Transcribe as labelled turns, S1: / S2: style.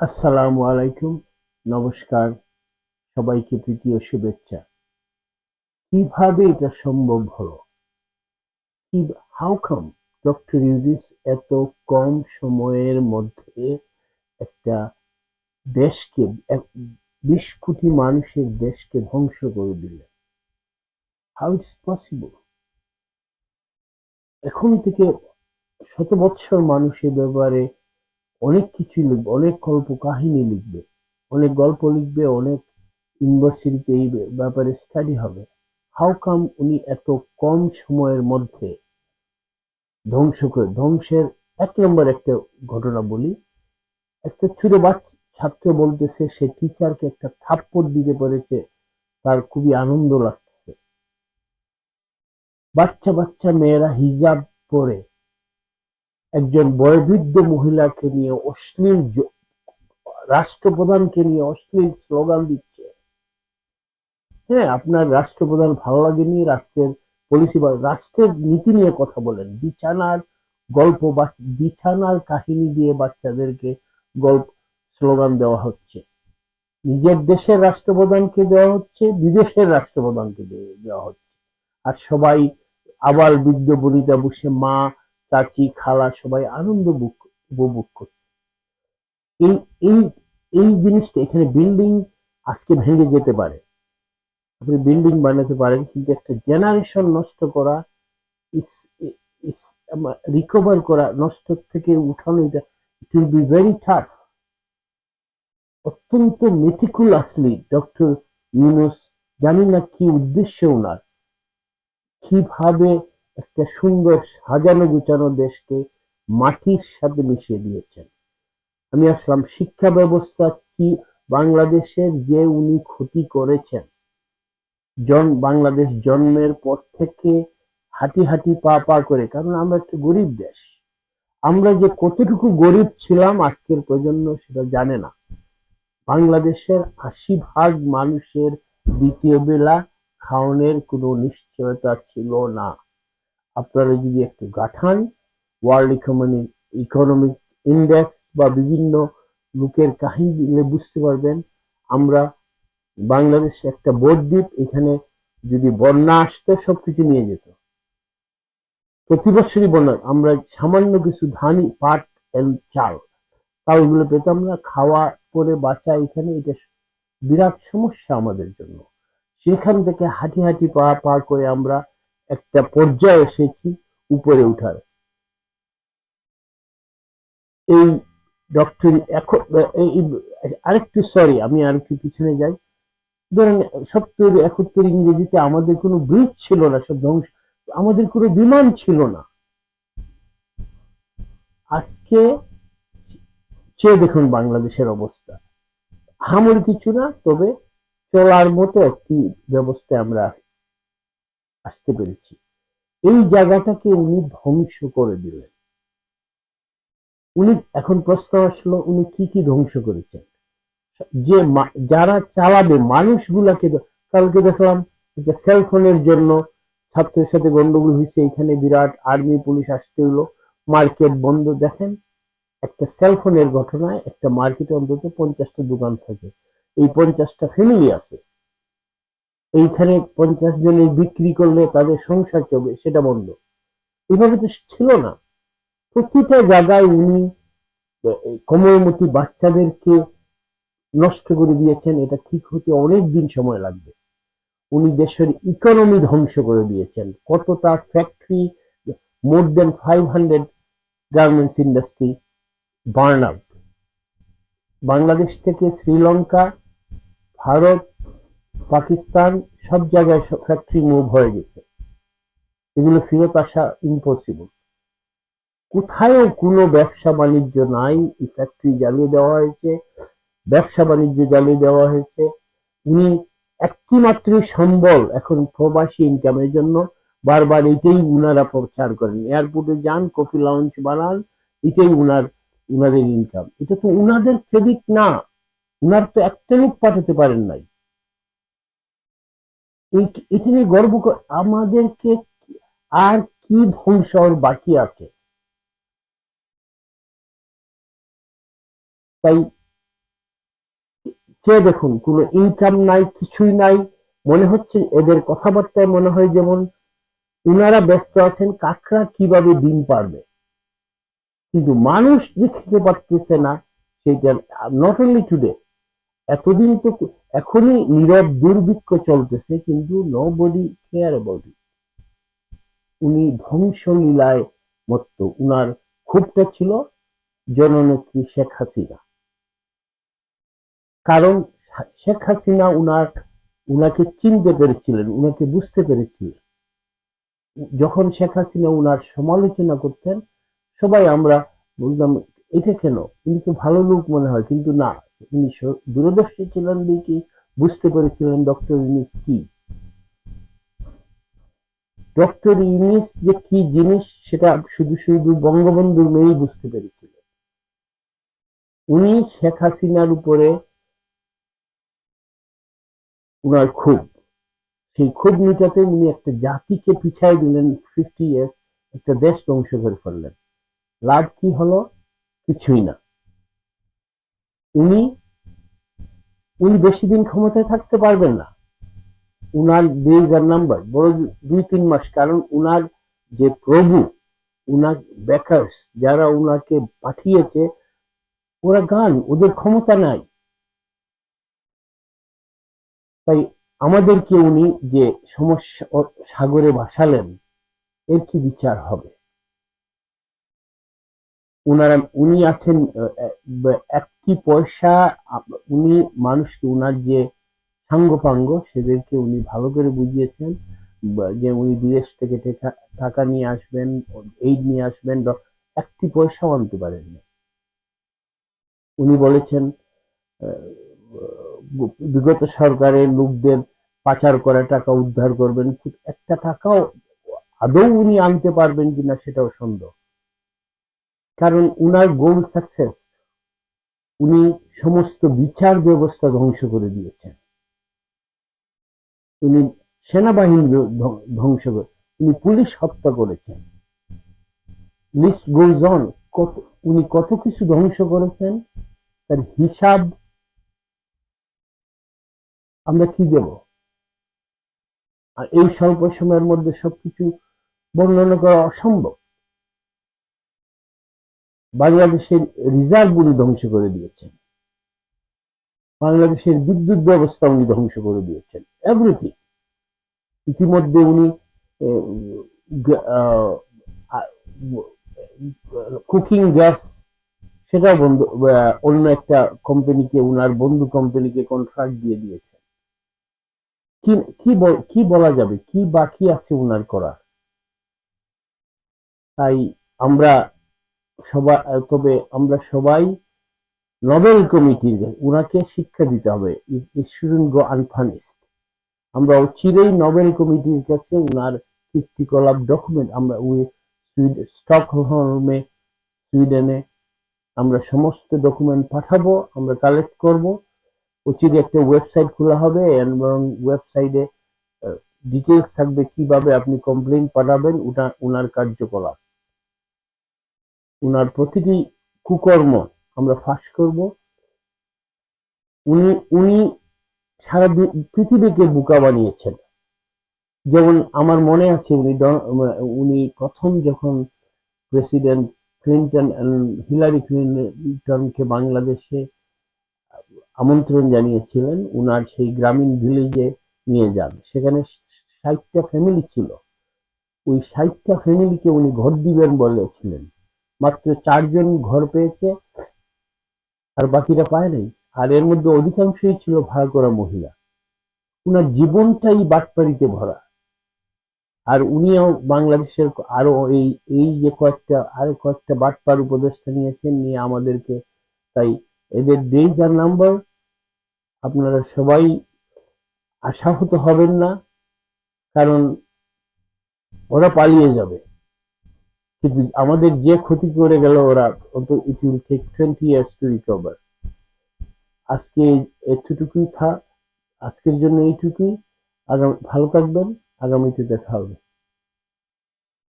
S1: আসসালামু আলাইকুম, নমস্কার, সবাইকে প্রীতি ও শুভেচ্ছা। কীভাবে এটা সম্ভব হলো? হাউ কাম ডক্টর ইউজিস এত কম সময়ের মধ্যে একটা দেশকে বিশ কোটি মানুষের দেশকে ধ্বংস করে দিলেন। হাউ ইটস পসিবল এখন থেকে শত বৎসর মানুষের ব্যাপারে অনেক কিছু লিখবে, অনেক গল্প কাহিনী লিখবে, অনেক গল্প লিখবে, অনেক ইউনিভার্সিটিতে এই ব্যাপারে স্টাডি হবে। হাউ কাম উনি এত কম সময়ের মধ্যে ধ্বংস করে, ধ্বংসের এক নম্বর একটা ঘটনা বলি, একটা ছোট বাচ্চা ছাত্র বলতেছে, সে টিচারকে একটা থাপ্পড় দিতে পেরেছে, তার খুবই আনন্দ লাগতেছে। বাচ্চা বাচ্চা মেয়েরা হিজাব পরে একজন বয়োবৃদ্ধ মহিলাকে নিয়ে অশ্লীল রাষ্ট্রপ্রধানকে নিয়ে অশ্লীল স্লোগান দিচ্ছে। হ্যাঁ আপনার রাষ্ট্রপ্রধান ভালো লাগেনি, রাষ্ট্রের পলিসি বা, রাষ্ট্রের নীতি নিয়ে কথা বলেন। বিছানার গল্প বা, বিছানার কাহিনী দিয়ে বাচ্চাদেরকে গল্প, স্লোগান দেওয়া হচ্ছে। নিজের দেশের রাষ্ট্রপ্রধানকে দেওয়া হচ্ছে, বিদেশের রাষ্ট্রপ্রধানকে দেওয়া হচ্ছে। আর সবাই আবার বৃদ্ধ বনিতা বসে মা চাচি, খালা সবাই আনন্দ উপভোগ করছে। এই এই এই জিনিসটা এখানে বিল্ডিং আজকে ভেঙে যেতে পারে। আপনি বিল্ডিং বানাতে পারেন, কিন্তু একটা জেনারেশন নষ্ট করা রিকভার করা, নষ্ট থেকে উঠানো, এটা it will be very tough অত্যন্ত মেটিকুলাসলি ডক্টর ইউনুস জানি না কি উদ্দেশ্য ওনার কীভাবে একটা সুন্দর সাজানো গুছানো দেশকে মাটির সাথে মিশিয়ে দিয়েছেন। আমি আসলাম শিক্ষা ব্যবস্থা কি বাংলাদেশের যে উনি ক্ষতি করেছেন। জন, বাংলাদেশ জন্মের পর থেকে হাঁটি হাঁটি পা পা করে, কারণ আমরা একটা গরিব দেশ। আমরা যে কতটুকু গরিব ছিলাম আজকের প্রজন্ম সেটা জানে না। বাংলাদেশের আশি ভাগ মানুষের দ্বিতীয় বেলা খাওয়ানোর কোনো নিশ্চয়তা ছিল না। আপনারা যদি একটু গাঠান ওয়ার্ল্ড ইকোনমি ইকোনমিক ইন্ডেক্স বা বিভিন্ন লোকের কাহিনী দিলে বুঝতে পারবেন, আমরা বাংলাদেশ একটা বদ্বীপ এখানে যদি বন্যা আসতো, সবকিছু নিয়ে যেত। প্রতি বছরই বন্যা, আমরা সামান্য কিছু ধানই পাট চাল, তাও এগুলো পেতাম না। খাওয়া করে বাঁচা এখানে, এটা বিরাট সমস্যা আমাদের জন্য। সেখান থেকে হাঁটি হাঁটি পা পা করে আমরা একটা পর্যায়ে এসেছি উপরে উঠার। এই ডক্টর এখন আরেকটু সরি আমি আরেকটু পিছনে যাই। ধরেন, সত্তর, একাত্তর ইংরেজিতে আমাদের কোনো ব্রিজ ছিল না, সব ধ্বংস, আমাদের কোনো বিমান ছিল না। আজকে, চেয়ে দেখুন বাংলাদেশের অবস্থা। হামর কিছু না, তবে চলার মতো একটি ব্যবস্থায় আমরা আসতে পেরেছি। এই জায়গাটাকে উনি ধ্বংস করে দিলেন। উনি এখন প্রশ্ন আসলো, উনি কি কি ধ্বংস করেছেন? যে যারা চালাবে, মানুষগুলাকে কালকে দেখলাম একটা সেলফোনের জন্য ছাত্রের সাথে গন্ডগোল হয়েছে, এখানে বিরাট আর্মি পুলিশ আসতে হলো মার্কেট বন্ধ। দেখেন, একটা সেলফোনের ঘটনায় একটা মার্কেটে অন্তত পঞ্চাশটা দোকান থাকে। এই পঞ্চাশটা ফ্যামিলি আছে। এইখানে পঞ্চাশ জনের বিক্রি করলে তাদের সংসার চলবে, সেটা বন্ধ। এভাবে তো ছিল না। প্রতিটা জায়গায় উনি কোমলমতি বাচ্চাদেরকে নষ্ট করে দিয়েছেন, এটা ঠিক হতে অনেক দিন সময় লাগবে। উনি দেশের ইকোনমি ধ্বংস করে দিয়েছেন। কতটা factory more than five hundred garments industry burn out Bangladesh থেকে শ্রীলঙ্কা, ভারত পাকিস্তান সব জায়গায় ফ্যাক্টরি মুভ হয়ে গেছে। এগুলো ফেরত আসা ইম্পসিবল কোথাও কোনো ব্যবসা বাণিজ্য নাই, এই ফ্যাক্টরি জ্বালিয়ে দেওয়া হয়েছে, ব্যবসা বাণিজ্য জ্বালিয়ে দেওয়া হয়েছে। উনি একটি মাত্র সম্বল এখন প্রবাসী ইনকামের জন্য বারবার এটাই উনারা প্রচার করেন। এয়ারপোর্টে যান কফি লাউঞ্জ বানান, এটাই উনার, উনাদের ইনকাম এটা তো উনাদের ক্রেডিট না। উনার তো একটা লোক পাঠাতে পারেন নাই। এটা নিয়ে গর্ব আমাদেরকে আর কি ধ্বংস বাকি আছে? তাই চেয়ে দেখুন, কোনো ইনকাম নাই, কিছুই নাই, মনে হচ্ছে এদের কথাবার্তায় মনে হয় যেমন উনারা ব্যস্ত আছেন কাকরা কীভাবে ডিম পারবে? কিন্তু মানুষ যে খেতে পারতেছে না, সেটা নট অনলি টুডে এতদিন তো এখনই নীরব দুর্ভিক্ষ চলতেছে, কিন্তু নো বডি কেয়ার অ্যাবাউট উনি ধ্বংসলীলায় মত্ত। উনার ক্ষোভটা ছিল জননেত্রী শেখ হাসিনা। কারণ শেখ হাসিনা উনার, উনাকে চিনতে পেরেছিলেন, উনাকে বুঝতে পেরেছিলেন। যখন শেখ হাসিনা উনার সমালোচনা করতেন, সবাই আমরা বলতাম, এটা কেন? উনি তো ভালো লোক মনে হয়। কিন্তু না। উনি দূরদর্শী ছিলেন দেখি বুঝতে পেরেছিলেন ডক্টর ইউনিস কি? ডক্টর ইউনিস যে কি জিনিস, সেটা শুধু শুধু বঙ্গবন্ধুর মেয়েই বুঝতে পেরেছিলেন উনি শেখ হাসিনার উপরে উনার ক্ষোভ। সেই ক্ষোভ মিটাতে উনি একটা জাতিকে পিছাই দিলেন ফিফটি ইয়ার্স একটা দেশ ধ্বংস করে ফেললেন। লাভ কি হলো? কিছুই না। উনি উনি বেশি দিন ক্ষমতায় থাকতে পারবেন না। উনার ডেজ আর নাম্বার বড় দুই তিন মাস, কারণ উনার যে প্রভু, উনার বেকার্স যারা উনাকে পাঠিয়েছে, ওরা গান, ওদের ক্ষমতা নাই। তাই আমাদেরকে উনি যে সমস্যা, সাগরে ভাসালেন, এর কি বিচার হবে? উনারা, উনি আছেন একটি পয়সা উনি মানুষকে, উনার যে সাঙ্গপাঙ্গ, সেদেরকে উনি ভালো করে বুঝিয়েছেন যে উনি বিদেশ থেকে টাকা নিয়ে আসবেন এইড নিয়ে আসবেন একটি পয়সাও আনতে পারেননি। উনি বলেছেন বিগত সরকারের লোকদের পাচার করা টাকা উদ্ধার করবেন একটা টাকাও আদৌ উনি আনতে পারবেন কিনা সেটাও সন্দেহ। কারণ উনার গোল সাকসেস উনি সমস্ত বিচার ব্যবস্থা ধ্বংস করে দিয়েছেন। উনি সেনাবাহিনী ধ্বংস করে উনি পুলিশ হত্যা করেছেন। লিস্ট গোজ অন কত, উনি কত কিছু ধ্বংস করেছেন, তার হিসাব আমরা কি দেব? আর এই স্বল্প সময়ের মধ্যে সবকিছু বর্ণনা করা অসম্ভব। বাংলাদেশের রিজার্ভ উনি ধ্বংস করে দিয়েছেন। বাংলাদেশের বিদ্যুৎ ব্যবস্থা উনি ধ্বংস করে দিয়েছেন। এভরিথিং ইতিমধ্যে উনি কুকিং গ্যাস সেটা বন্ধ অন্য একটা কোম্পানিকে, উনার বন্ধু কোম্পানিকে কন্ট্রাক্ট দিয়ে দিয়েছেন। কি কি বল- কি বলা যাবে? কি বাকি আছে উনার করার? তাই আমরা সবাই তবে আমরা সবাই নোবেল কমিটির উনাকে শিক্ষা দিতে হবে। আমরা চিরেই নোবেল কমিটির কাছে কীর্তিকলাপ ডকুমেন্ট আমরা স্টকহোমে সুইডেনে আমরা সমস্ত ডকুমেন্ট পাঠাবো, আমরা কালেক্ট করব। অচিরে একটা ওয়েবসাইট খোলা হবে এবং ওয়েবসাইটে ডিটেলস থাকবে কীভাবে আপনি কমপ্লেন পাঠাবেন ওটা ওনার কার্যকলাপ। উনার প্রতিটি কুকর্ম আমরা ফাঁস করব। উনি উনি সারা পৃথিবীকে বোকা বানিয়েছেন। যেমন আমার মনে আছে উনি উনি প্রথম যখন প্রেসিডেন্ট ক্লিন্টন হিলারি ক্লিন্টনকে বাংলাদেশে আমন্ত্রণ জানিয়েছিলেন, উনার সেই গ্রামীণ ভিলেজে নিয়ে যান। সেখানে ষাটটা ফ্যামিলি ছিল। ওই ষাটটা ফ্যামিলিকে উনি ঘর দিবেন বলেছিলেন। মাত্র চারজন ঘর পেয়েছে, আর বাকিরা পায় নাই। আর এর মধ্যে অধিকাংশই ছিল ভাড়া করা মহিলা। উনার জীবনটাই বাটপাড়িতে ভরা। আর উনিও বাংলাদেশের আরও এই এই যে কয়েকটা, আরও কয়েকটা বাটপার উপদেষ্টা নিয়েছেন, নিয়ে আমাদেরকে তাই এদের ডেজ আর নাম্বার, আপনারা সবাই আশাহত হবেন না, কারণ ওরা পালিয়ে যাবে। কিন্তু আমাদের যে ক্ষতি করে গেল ওরা it will take twenty years to recover আজকে এতটুকুই থাক আজকের জন্য এইটুকুই। আগামী, ভালো থাকবেন, আগামীতে দেখা হবে।